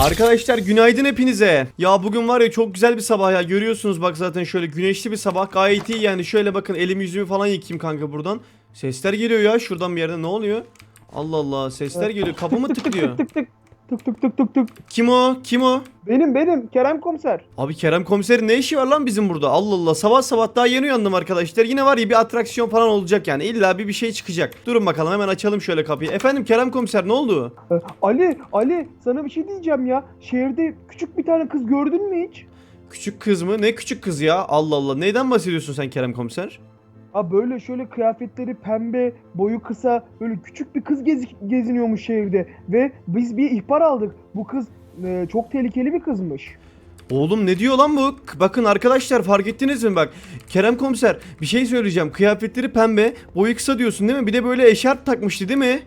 Arkadaşlar günaydın hepinize. Ya bugün var ya çok güzel bir sabah ya. Görüyorsunuz bak zaten şöyle güneşli bir sabah. Gayet iyi yani. Şöyle bakın elimi yüzümü falan yıkayayım kanka buradan. Sesler geliyor ya şuradan bir yerden. Ne oluyor? Allah Allah sesler geliyor. Kapı mı tıklıyor? Tık tık tık tık tık tık tık. Kim o? Kim o? Benim benim Kerem komiser. Abi Kerem komiserin ne işi var lan bizim burada? Allah Allah sabah sabah daha yeni uyandım arkadaşlar. Yine var ya bir atraksiyon falan olacak yani. İlla bir bir şey çıkacak. Durun bakalım hemen açalım şöyle kapıyı. Efendim Kerem komiser ne oldu? Ee, Ali Ali sana bir şey diyeceğim ya. Şehirde küçük bir tane kız gördün mü hiç? Küçük kız mı? Ne küçük kız ya? Allah Allah. Neyden bahsediyorsun sen Kerem komiser? Ha böyle şöyle kıyafetleri pembe, boyu kısa, böyle küçük bir kız gez- geziniyormuş şehirde ve biz bir ihbar aldık. Bu kız e, çok tehlikeli bir kızmış. Oğlum ne diyor lan bu? Bakın arkadaşlar fark ettiniz mi bak. Kerem komiser bir şey söyleyeceğim. Kıyafetleri pembe, boyu kısa diyorsun değil mi? Bir de böyle eşarp takmıştı değil mi?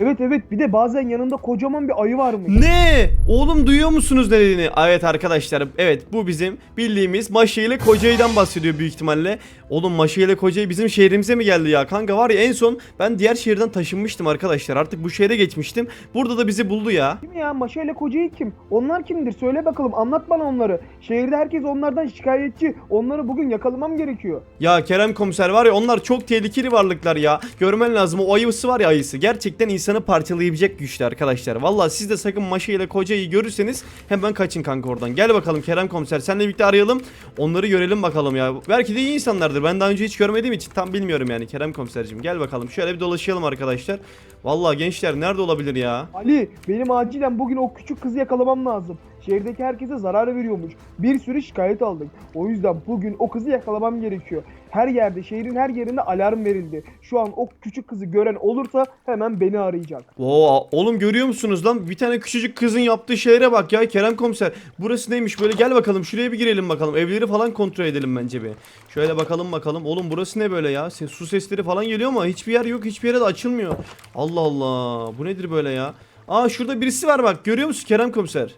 Evet evet bir de bazen yanında kocaman bir ayı varmış. Ne? Oğlum duyuyor musunuz ne dediğini? Evet arkadaşlar evet bu bizim bildiğimiz Maşa ile Kocayı'dan bahsediyor büyük ihtimalle. Oğlum Maşa ile Kocayı bizim şehrimize mi geldi ya? Kanka var ya en son ben diğer şehirden taşınmıştım arkadaşlar. Artık bu şehre geçmiştim. Burada da bizi buldu ya. Kim ya Maşa ile kocayı kim? Onlar kimdir? Söyle bakalım anlat bana onları. Şehirde herkes onlardan şikayetçi. Onları bugün yakalamam gerekiyor. Ya Kerem komiser var ya onlar çok tehlikeli varlıklar ya. Görmen lazım o ayısı var ya ayısı. Gerçekten insanı parçalayabilecek güçlü arkadaşlar. Vallahi siz de sakın Maşa ile Kocayı görürseniz hemen kaçın kanka oradan. Gel bakalım Kerem komiser senle birlikte arayalım. Onları görelim bakalım ya. Belki de iyi insanlardır. Ben daha önce hiç görmediğim için tam bilmiyorum yani Kerem komiserciğim. Gel bakalım şöyle bir dolaşalım arkadaşlar. Vallahi gençler nerede olabilir ya? Ali benim acilen bugün o küçük kızı yakalamam lazım. Şehirdeki herkese zarar veriyormuş. Bir sürü şikayet aldık. O yüzden bugün o kızı yakalamam gerekiyor. Her yerde, şehrin her yerinde alarm verildi. Şu an o küçük kızı gören olursa hemen beni arayacak. Oo, oğlum görüyor musunuz lan? Bir tane küçücük kızın yaptığı şehre bak ya Kerem komiser. Burası neymiş böyle gel bakalım şuraya bir girelim bakalım. Evleri falan kontrol edelim bence bir. Şöyle bakalım bakalım. Oğlum burası ne böyle ya? Su sesleri falan geliyor ama hiçbir yer yok. Hiçbir yere de açılmıyor. Allah Allah. Bu nedir böyle ya? Aa şurada birisi var bak. Görüyor musun Kerem komiser?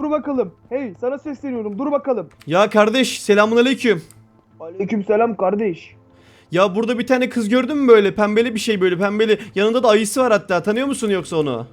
Dur bakalım. Hey sana sesleniyorum dur bakalım. Ya kardeş selamun aleyküm. Aleykümselam kardeş. Ya burada bir tane kız gördün mü böyle pembeli bir şey böyle pembeli. Yanında da ayısı var hatta. Tanıyor musun yoksa onu?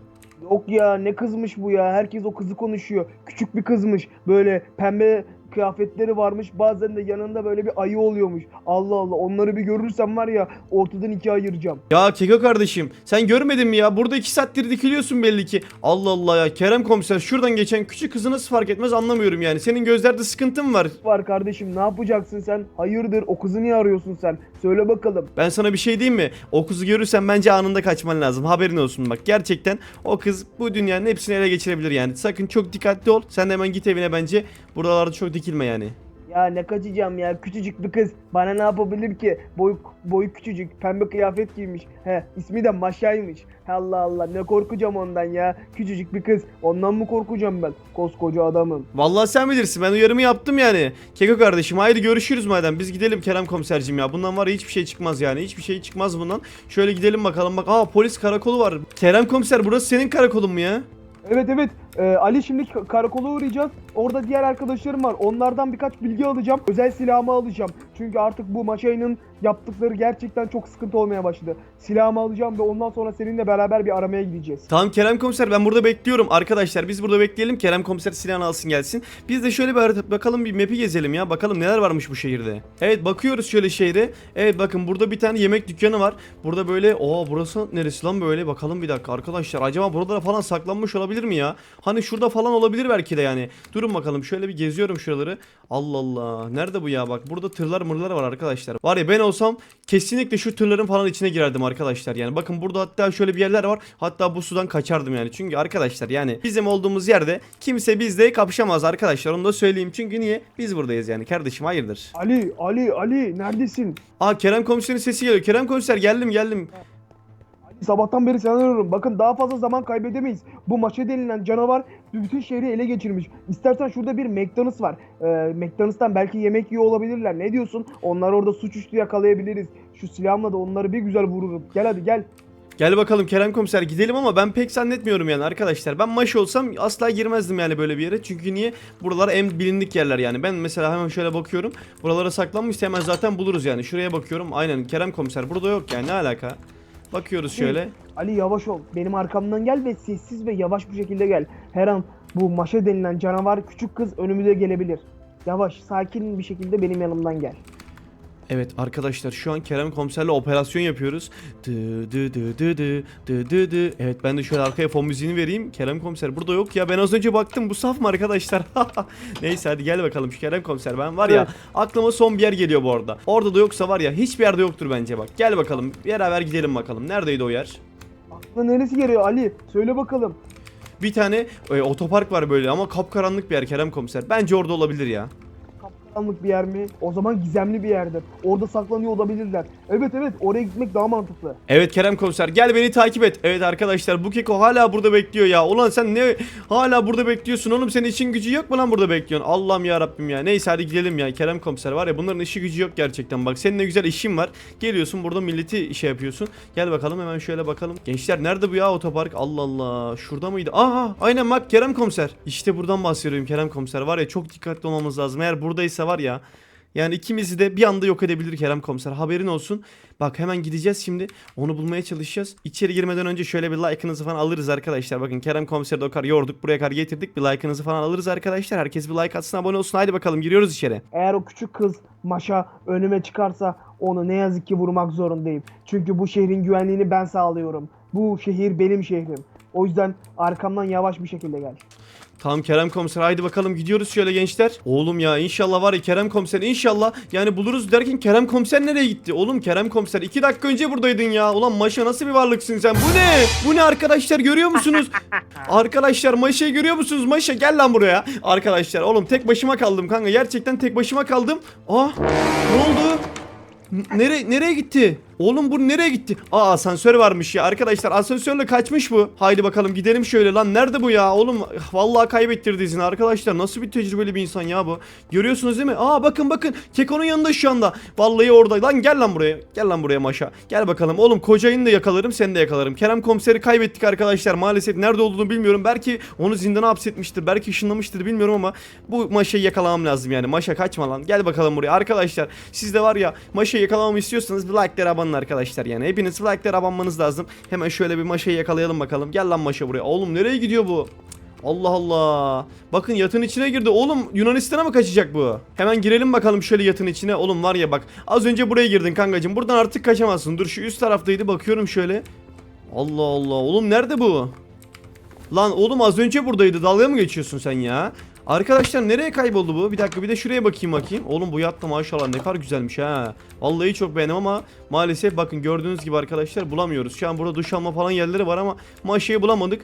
Yok ya ne kızmış bu ya. Herkes o kızı konuşuyor. Küçük bir kızmış. Böyle pembe kıyafetleri varmış. Bazen de yanında böyle bir ayı oluyormuş. Allah Allah onları bir görürsem var ya ortadan ikiye ayıracağım. Ya Keko kardeşim sen görmedin mi ya? Burada iki saattir dikiliyorsun belli ki. Allah Allah ya Kerem komiser şuradan geçen küçük kızı nasıl fark etmez anlamıyorum yani. Senin gözlerde sıkıntın mı var? Var kardeşim ne yapacaksın sen? Hayırdır o kızı niye arıyorsun sen? Söyle bakalım. Ben sana bir şey diyeyim mi? O kızı görürsen bence anında kaçman lazım. Haberin olsun bak. Gerçekten o kız bu dünyanın hepsini ele geçirebilir yani. Sakın çok dikkatli ol. Sen de hemen git evine bence. Buralarda çok dikilme yani. Ya ne kaçacağım ya küçücük bir kız. Bana ne yapabilir ki? Boyu, boyu küçücük pembe kıyafet giymiş. He ismi de Maşa'ymış. Allah Allah ne korkacağım ondan ya. Küçücük bir kız. Ondan mı korkacağım ben? Koskoca adamım. Vallahi sen bilirsin. Ben uyarımı yaptım yani. Keko kardeşim haydi görüşürüz madem. Biz gidelim Kerem komisercim ya. Bundan var ya hiçbir şey çıkmaz yani. Hiçbir şey çıkmaz bundan. Şöyle gidelim bakalım. Bak aa polis karakolu var. Kerem komiser burası senin karakolun mu ya? Evet evet. Ee, Ali şimdi ka- karakola uğrayacağız. Orada diğer arkadaşlarım var. Onlardan birkaç bilgi alacağım. Özel silahımı alacağım. Çünkü artık bu Maşay'ın yaptıkları gerçekten çok sıkıntı olmaya başladı. Silahımı alacağım ve ondan sonra seninle beraber bir aramaya gideceğiz. Tamam Kerem komiser ben burada bekliyorum. Arkadaşlar biz burada bekleyelim. Kerem komiser silahını alsın gelsin. Biz de şöyle bir harita bakalım bir map'i gezelim ya. Bakalım neler varmış bu şehirde. Evet bakıyoruz şöyle şehre. Evet bakın burada bir tane yemek dükkanı var. Burada böyle o burası neresi lan böyle bakalım bir dakika arkadaşlar. Acaba burada falan saklanmış olabilir mi ya? Hani şurada falan olabilir belki de yani. Durun bakalım şöyle bir geziyorum şuraları. Allah Allah. Nerede bu ya bak burada tırlar mırlar var arkadaşlar. Var ya ben olsam kesinlikle şu tırların falan içine girerdim arkadaşlar. Yani bakın burada hatta şöyle bir yerler var. Hatta bu sudan kaçardım yani. Çünkü arkadaşlar yani bizim olduğumuz yerde kimse bizle kapışamaz arkadaşlar. Onu da söyleyeyim. Çünkü niye? Biz buradayız yani. Kardeşim hayırdır? Ali, Ali, Ali neredesin? Aa Kerem komiserin sesi geliyor. Kerem komiser geldim geldim. Sabahtan beri seni arıyorum. Bakın daha fazla zaman kaybedemeyiz. Bu Maşa denilen canavar bütün şehri ele geçirmiş. İstersen şurada bir McDonald's var. Ee, McDonald's'tan belki yemek yiyor olabilirler. Ne diyorsun? Onlar orada suçüstü yakalayabiliriz. Şu silahımla da onları bir güzel vururum. Gel hadi gel. Gel bakalım Kerem komiser gidelim ama ben pek zannetmiyorum yani arkadaşlar. Ben maş olsam asla girmezdim yani böyle bir yere. Çünkü niye? Buralar en bilindik yerler yani. Ben mesela hemen şöyle bakıyorum. Buralara saklanmışsa hemen zaten buluruz yani. Şuraya bakıyorum. Aynen Kerem komiser burada yok yani ne alaka? Bakıyoruz şöyle. Ali yavaş ol. Benim arkamdan gel ve sessiz ve yavaş bir şekilde gel. Her an bu maşa denilen canavar küçük kız önümüze gelebilir. Yavaş, sakin bir şekilde benim yanımdan gel. Evet arkadaşlar şu an Kerem komiserle operasyon yapıyoruz. Dı dı dı dı dı dı dı dı. Evet ben de şöyle arkaya fon müziğini vereyim. Kerem komiser burada yok ya ben az önce baktım bu saf mı arkadaşlar? Neyse hadi gel bakalım şu Kerem komiser ben var ya aklıma son bir yer geliyor bu arada. Orada da yoksa var ya hiçbir yerde yoktur bence bak. Gel bakalım beraber gidelim bakalım. Neredeydi o yer? Aklına neresi geliyor Ali? Söyle bakalım. Bir tane e, otopark var böyle ama kapkaranlık bir yer Kerem komiser. Bence orada olabilir ya. Kapkaranlık bir yer mi? O zaman gizemli bir yerdir. Orada saklanıyor olabilirler. Evet evet oraya gitmek daha mantıklı. Evet Kerem komiser gel beni takip et. Evet arkadaşlar bu keko hala burada bekliyor ya. Ulan sen ne hala burada bekliyorsun oğlum senin işin gücü yok mu lan burada bekliyorsun? Allah'ım ya Rabbim ya. Neyse hadi gidelim ya Kerem komiser var ya bunların işi gücü yok gerçekten. Bak senin ne güzel işin var. Geliyorsun burada milleti şey yapıyorsun. Gel bakalım hemen şöyle bakalım. Gençler nerede bu ya otopark? Allah Allah. Şurada mıydı? Aha aynen bak Kerem komiser. İşte buradan bahsediyorum Kerem komiser. Var ya çok dikkatli olmamız lazım. Eğer buradaysa var ya yani ikimizi de bir anda yok edebilir Kerem komiser. Haberin olsun. Bak hemen gideceğiz şimdi. Onu bulmaya çalışacağız. İçeri girmeden önce şöyle bir like'ınızı falan alırız arkadaşlar. Bakın Kerem komiseri de o kadar yorduk. Buraya kadar getirdik. Bir like'ınızı falan alırız arkadaşlar. Herkes bir like atsın abone olsun. Haydi bakalım giriyoruz içeri. Eğer o küçük kız Maşa önüme çıkarsa onu ne yazık ki vurmak zorundayım. Çünkü bu şehrin güvenliğini ben sağlıyorum. Bu şehir benim şehrim. O yüzden arkamdan yavaş bir şekilde gel. Tamam Kerem komiser haydi bakalım gidiyoruz şöyle gençler. Oğlum ya inşallah var ya Kerem komiser inşallah yani buluruz derken Kerem komiser nereye gitti? Oğlum Kerem komiser 2 dakika önce buradaydın ya. Ulan Maşa nasıl bir varlıksın sen? Bu ne? Bu ne arkadaşlar görüyor musunuz? arkadaşlar Maşa'yı görüyor musunuz? Maşa gel lan buraya. Arkadaşlar oğlum tek başıma kaldım kanka. Gerçekten tek başıma kaldım. Ah ne oldu? N- Nere nereye gitti? Oğlum bu nereye gitti? Aa asansör varmış ya. Arkadaşlar asansörle kaçmış bu. Haydi bakalım gidelim şöyle lan. Nerede bu ya? Oğlum vallahi kaybettirdi izini arkadaşlar. Nasıl bir tecrübeli bir insan ya bu? Görüyorsunuz değil mi? Aa bakın bakın. Keko'nun yanında şu anda. Vallahi orada. Lan gel lan buraya. Gel lan buraya Maşa. Gel bakalım. Oğlum kocayını da yakalarım seni de yakalarım. Kerem komiseri kaybettik arkadaşlar. Maalesef nerede olduğunu bilmiyorum. Belki onu zindana hapsetmiştir. Belki ışınlamıştır bilmiyorum ama bu Maşa'yı yakalamam lazım yani. Maşa kaçma lan. Gel bakalım buraya. Arkadaşlar siz de var ya Maşa'yı yakalamamı istiyorsanız bir like'lara abanın arkadaşlar yani. Hepiniz like'lara abanmanız lazım. Hemen şöyle bir Maşa'yı yakalayalım bakalım. Gel lan Maşa buraya. Oğlum nereye gidiyor bu? Allah Allah. Bakın yatın içine girdi. Oğlum Yunanistan'a mı kaçacak bu? Hemen girelim bakalım şöyle yatın içine. Oğlum var ya bak. Az önce buraya girdin kankacığım. Buradan artık kaçamazsın. Dur şu üst taraftaydı. Bakıyorum şöyle. Allah Allah. Oğlum nerede bu? Lan oğlum az önce buradaydı. Dalga mı geçiyorsun sen ya? Arkadaşlar nereye kayboldu bu? Bir dakika bir de şuraya bakayım bakayım. Oğlum bu yatta maşallah ne kadar güzelmiş ha. Vallahi çok beğendim ama maalesef bakın gördüğünüz gibi arkadaşlar bulamıyoruz. Şu an burada duş alma falan yerleri var ama maşayı bulamadık.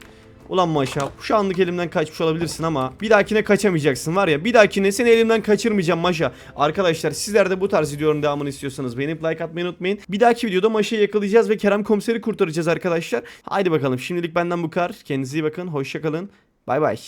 Ulan maşa şu anlık elimden kaçmış olabilirsin ama bir dahakine kaçamayacaksın var ya bir dahakine seni elimden kaçırmayacağım maşa. Arkadaşlar sizler de bu tarz videoların devamını istiyorsanız beğenip like atmayı unutmayın. Bir dahaki videoda maşayı yakalayacağız ve Kerem komiseri kurtaracağız arkadaşlar. Haydi bakalım şimdilik benden bu kadar. Kendinize iyi bakın hoşçakalın. Bay bay.